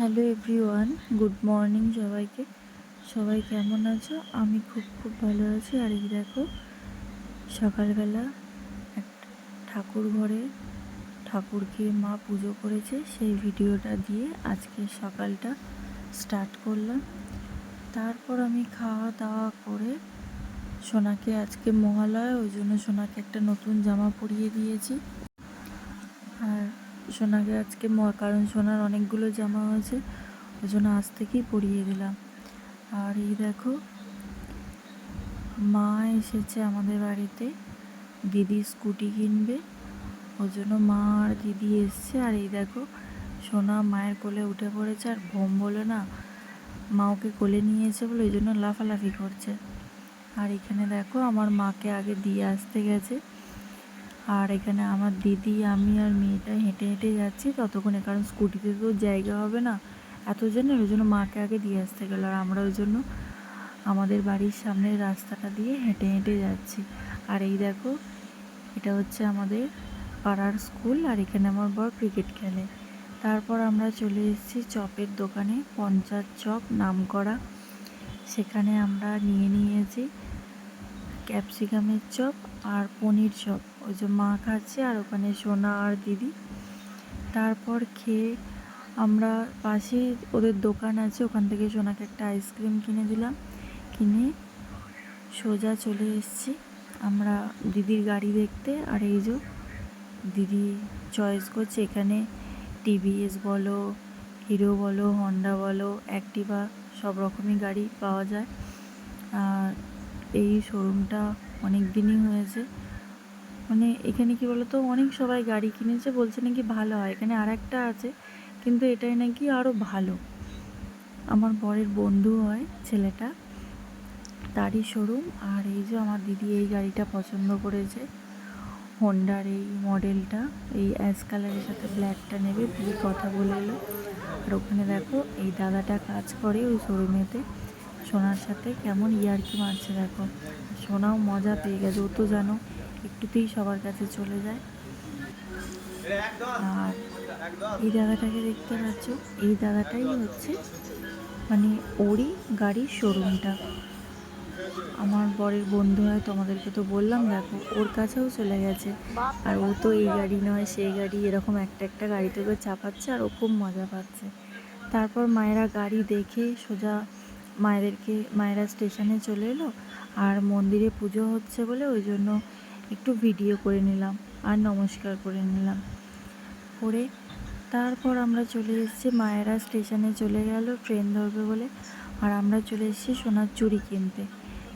Hello everyone good morning সবাইকে। সবাই কেমন আছো? আমি খুব খুব ভালো আছি। আর এই দেখো, সকালবেলা একটা ঠাকুর ঘরে ঠাকুরকে মা পুজো করেছে। সেই ভিডিওটা দিয়ে আজকে সকালটা স্টার্ট করলাম। তারপর আমি খাওয়া দাওয়া করে সোনাকে আজকে মহালয়, ওই জন্য সোনাকে একটা নতুন জামা পরিয়ে দিয়েছি। সোনাকে আজকে কারণ সোনার অনেকগুলো জামা আছে, ওই জন্য আজ থেকেই পরিয়ে দিলাম। আর এই দেখো, মা এসেছে আমাদের বাড়িতে, দিদি স্কুটি কিনবে, ওই জন্য মা আর দিদি এসছে। আর এই দেখো, সোনা মায়ের কোলে উঠে পড়েছে, আর ভোম বলে না, মা ওকে কোলে নিয়েছে বলে ওই জন্য লাফালাফি করছে। আর এখানে দেখো, আমার মাকে আগে দিয়ে আসতে গেছে আর এখানে আমার দিদি, আমি আর মেয়েটা হেঁটে হেঁটে যাচ্ছি। ততক্ষণে কারণ স্কুটিতে তো জায়গা হবে না। এত জনের ওই জন্য মাকে আগে দিয়ে আসতে গেল আর আমরা ওই জন্য আমাদের বাড়ির সামনের রাস্তাটা দিয়ে হেঁটে হেঁটে যাচ্ছি। আর এই দেখো, এটা হচ্ছে আমাদের পাড়ার স্কুল আর এখানে আমার বর ক্রিকেট খেলে। তারপর আমরা চলে এসেছি চপের দোকানে, পঞ্চাশ চপ নাম করা সেখানে আমরা নিয়ে নিয়েছি ক্যাপসিকামের চপ আর পনির চপ। ওই যে মা খাচ্ছে আর ওখানে সোনা আর দিদি। তারপর খেয়ে আমরা পাশে ওদের দোকান আছে, ওখান থেকে সোনাকে একটা আইসক্রিম কিনে দিলাম। কিনে সোজা চলে এসেছি। আমরা দিদির গাড়ি দেখতে আর এই যে দিদি চয়েস করছে, এখানে টিভিএস বলো হিরো বলো হন্ডা বলো অ্যাক্টিভা সব রকমই গাড়ি পাওয়া যায়। আর এই শোরুমটা অনেক দিনই হয়েছে। মানে এখানে কি বলতো, অনেক সবাই গাড়ি কিনেছে, বলছে নাকি ভালো হয়। এখানে আর একটা আছে, কিন্তু এটাই নাকি আরও ভালো। আমার বরের বন্ধু হয় ছেলেটা, তারই শোরুম আর এই যে আমার দিদি এই গাড়িটা পছন্দ করেছে। হন্ডার এই মডেলটা এই অ্যাশ কালারের সাথে ব্ল্যাকটা নেবে দিয়ে কথা বলে এলো। আর ওখানে দেখো, এই দাদাটা কাজ করে ওই শোরুমেতে সোনার সাথে কেমন ইয়ার্কি মারছে দেখো। সোনাও মজা পেয়ে গেছে, ও তো জানো। একটুতেই সবার কাছে চলে যায়। আর এই দাদাটাকে দেখতে পাচ্ছ, এই দাদাটাই হচ্ছে মানে ওরই গাড়ির শোরুমটা আমার বরের বন্ধু হয়, তোমাদেরকে তো বললাম, দেখো, ওর কাছেও চলে গেছে। আর ও তো এই গাড়ি নয়, সেই গাড়ি, এরকম একটা একটা গাড়িতে করে চাপাচ্ছে আর ও খুব মজা পাচ্ছে। তারপর মায়েরা গাড়ি দেখে সোজা মায়েদেরকে, মায়েরা স্টেশনে চলে এলো। আর মন্দিরে পুজো হচ্ছে বলে ওই জন্য একটু ভিডিও করে নিলাম আর নমস্কার করে নিলাম। করে তারপর আমরা চলে এসেছি, মায়েরা স্টেশনে চলে গেল ট্রেন ধরবে বলে। আর আমরা চলে এসেছি সোনার চুড়ি কিনতে।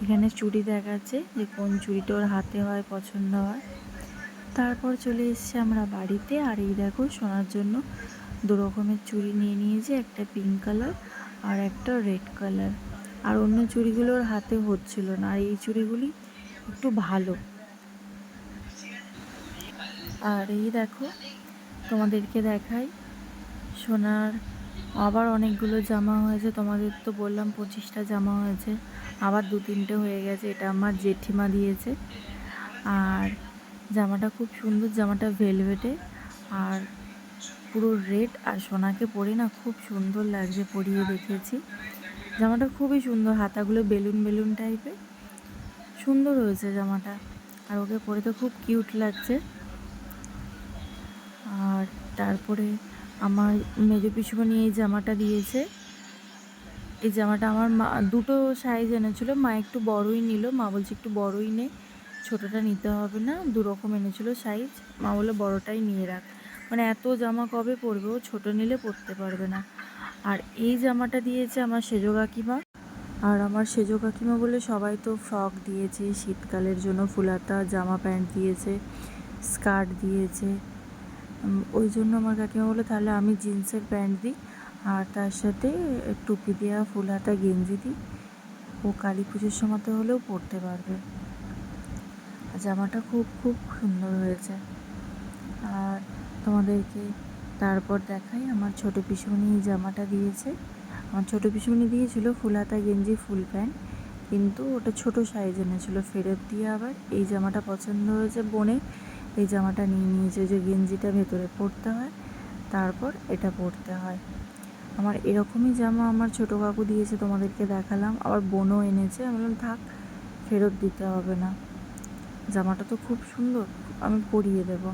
এখানে চুড়ি দেখাচ্ছে যে কোন চুড়িটা ওর হাতে হয়, পছন্দ হয়। তারপর চলে এসেছি আমরা বাড়িতে আর এই দেখো সোনার জন্য দু রকমের চুড়ি নিয়ে নিয়েছি, একটা পিঙ্ক কালার আর একটা রেড কালার আর অন্য চুড়িগুলো ওর হাতে হচ্ছিল না। আর এই চুড়িগুলি একটু ভালো। আর এই দেখো, তোমাদেরকে দেখাই। সোনার আবার অনেকগুলো জামা হয়েছে, তোমাদের তো বললাম পঁচিশটা জামা হয়েছে, আবার দু তিনটে হয়ে গেছে, এটা আমার জেঠিমা দিয়েছে। আর জামাটা খুব সুন্দর, জামাটা ভেলভেটে আর পুরো রেড আর সোনাকে পরে না খুব সুন্দর লাগছে পরিয়ে দেখেছি। জামাটা খুবই সুন্দর, হাতাগুলো বেলুন বেলুন টাইপের সুন্দর হয়েছে জামাটা, আর ওকে পরে তো খুব কিউট লাগছে। আর তারপরে আমার মেজো পিসুমণি এই জামাটা দিয়েছে। এই জামাটা আমার মা দুটো সাইজ এনেছিল। মা একটু বড়ই নিল। মা বলছে, একটু বড়ই নে। ছোটোটা নিতে হবে না। দু রকম এনেছিল সাইজ মা বলল, বড়টাই নিয়ে রাখ। মানে এত জামা কবে পরবে? ও ছোটো নিলে পরতে পারবে না। আর এই জামাটা দিয়েছে আমার সেজো কাকিমা। আর আমার সেজো কাকিমা বলে সবাই তো ফ্রক দিয়েছে। শীতকালের জন্য ফুলাতা জামা প্যান্ট দিয়েছে স্কার্ট দিয়েছে। ওই জন্য আমার কাকিমা বলে তাহলে আমি জিন্সের প্যান্ট দিই আর তার সাথে টুপি দেওয়া ফুল হাতা গেঞ্জি দিই। ও কালী পুজোর সময় তো হলেও পরতে পারবে। জামাটা খুব খুব সুন্দর হয়েছে। আর তোমাদেরকে তারপর দেখাই, আমার ছোটো পিসুমনি এই জামাটা দিয়েছে। আমার ছোটো পিসুমনি দিয়েছিল ফুল হাতা গেঞ্জি, ফুল প্যান্ট, কিন্তু ওটা ছোট সাইজ এনেছিল ফেরত দিয়ে আবার। এই জামাটা পছন্দ হয়েছে বোনের এই জামাটা নিয়ে নিয়েছে যে গেঞ্জিটা ভেতরে পরতে হয়, তারপর এটা পরতে হয়। আমার এরকমই জামা আমার ছোটো কাকু দিয়েছে, তোমাদেরকে দেখালাম। আবার বোনও এনেছে, আমি বললাম, থাক, ফেরত দিতে হবে না। জামাটা তো খুব সুন্দর, আমি পরিয়ে দেব।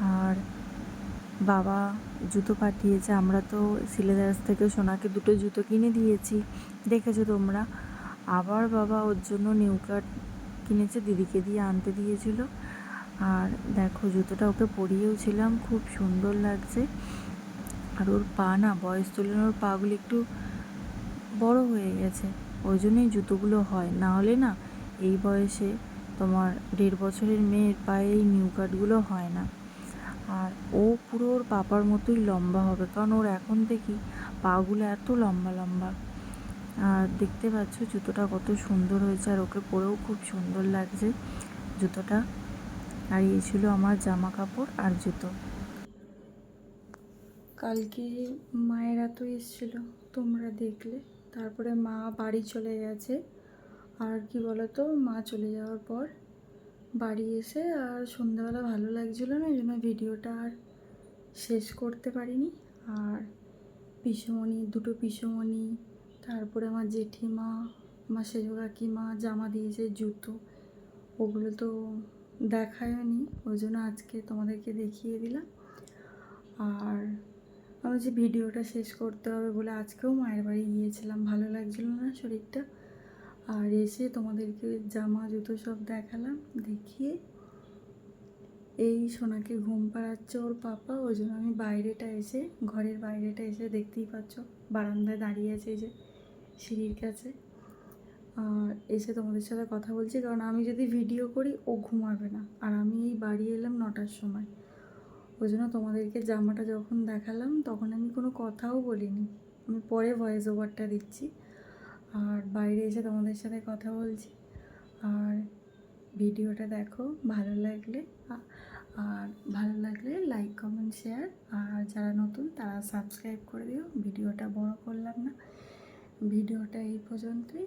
আর বাবা জুতো পাঠিয়েছে, আমরা তো সিলেদার্স থেকে সোনাকে দুটো জুতো কিনে দিয়েছি, দেখেছ তোমরা? আবার বাবা ওর জন্য নিউ কার্ড কিনেছে, দিদিকে দিয়ে আনতে দিয়েছিল। আর দেখো, জুতোটা ওকে পরিয়েও ছিলাম, খুব সুন্দর লাগছে। আর ওর পা না, বয়স তুলনায় ওর পাগুলো একটু বড় হয়ে গেছে, ওই জন্যই জুতোগুলো হয়। না হলে না, এই বয়সে তোমার দেড় বছরের মেয়ের পায়ে এই নিউ কাটগুলো হয় না। আর ও পুরো ওর পাপার মতোই লম্বা হবে, কারণ ওর এখন থেকেই পাগুলো এত লম্বা লম্বা। আর দেখতে পাচ্ছ, জুতোটা কত সুন্দর হয়েছে, আর ওকে পরেও খুব সুন্দর লাগছে জুতোটা। আর এই ছিল আমার জামা কাপড় আর জুতো। কালকে মায়েরা তো এসেছিল, তোমরা দেখলে। তারপরে মা বাড়ি চলে গেছে। আর কি বলতো, মা চলে যাওয়ার পর বাড়ি এসে আর সন্ধ্যাবেলা ভালো লাগছিল না ওই জন্য ভিডিওটা আর শেষ করতে পারিনি। আর পিসুমণি, দুটো পিসুমণি, তারপরে আমার জেঠিমা, আমার সেজো কাকিমা জামা দিয়েছে, জুতো। ওগুলো তো দেখায়নি ওই জন্য আজকে তোমাদেরকে দেখিয়ে দিলাম। আর আমি যে ভিডিওটা শেষ করতে হবে বলে আজকেও মায়ের বাড়ি গিয়েছিলাম, ভালো লাগছিল না শরীরটা। আর এসে তোমাদেরকে জামা, জুতো সব দেখালাম, দেখিয়ে এই সোনাকে ঘুম পাড়াচ্ছে ওর পাপা, ওই জন্য আমি বাইরেটা এসে, ঘরের বাইরেটা এসে দেখতেই পাচ্ছ, বারান্দায় দাঁড়িয়ে আছে এই যে সিঁড়ির কাছে। এসে তোমাদের সাথে কথা বলছি, কারণ আমি যদি ভিডিও করি, ও ঘুমাবে না। আর আমি এই বাড়ি এলাম নটার সময়। ওই জন্য তোমাদেরকে জামাটা যখন দেখালাম, তখন আমি কোনো কথাও বলিনি। আমি পরে ভয়েস ওভারটা দিচ্ছি। আর বাইরে এসে তোমাদের সাথে কথা বলছি। আর ভিডিওটা দেখো, ভালো লাগলে আর ভালো লাগলে লাইক কমেন্ট শেয়ার আর যারা নতুন, তারা সাবস্ক্রাইব করে দিও। ভিডিওটা বড় করলাম না। ভিডিওটা এই পর্যন্তই।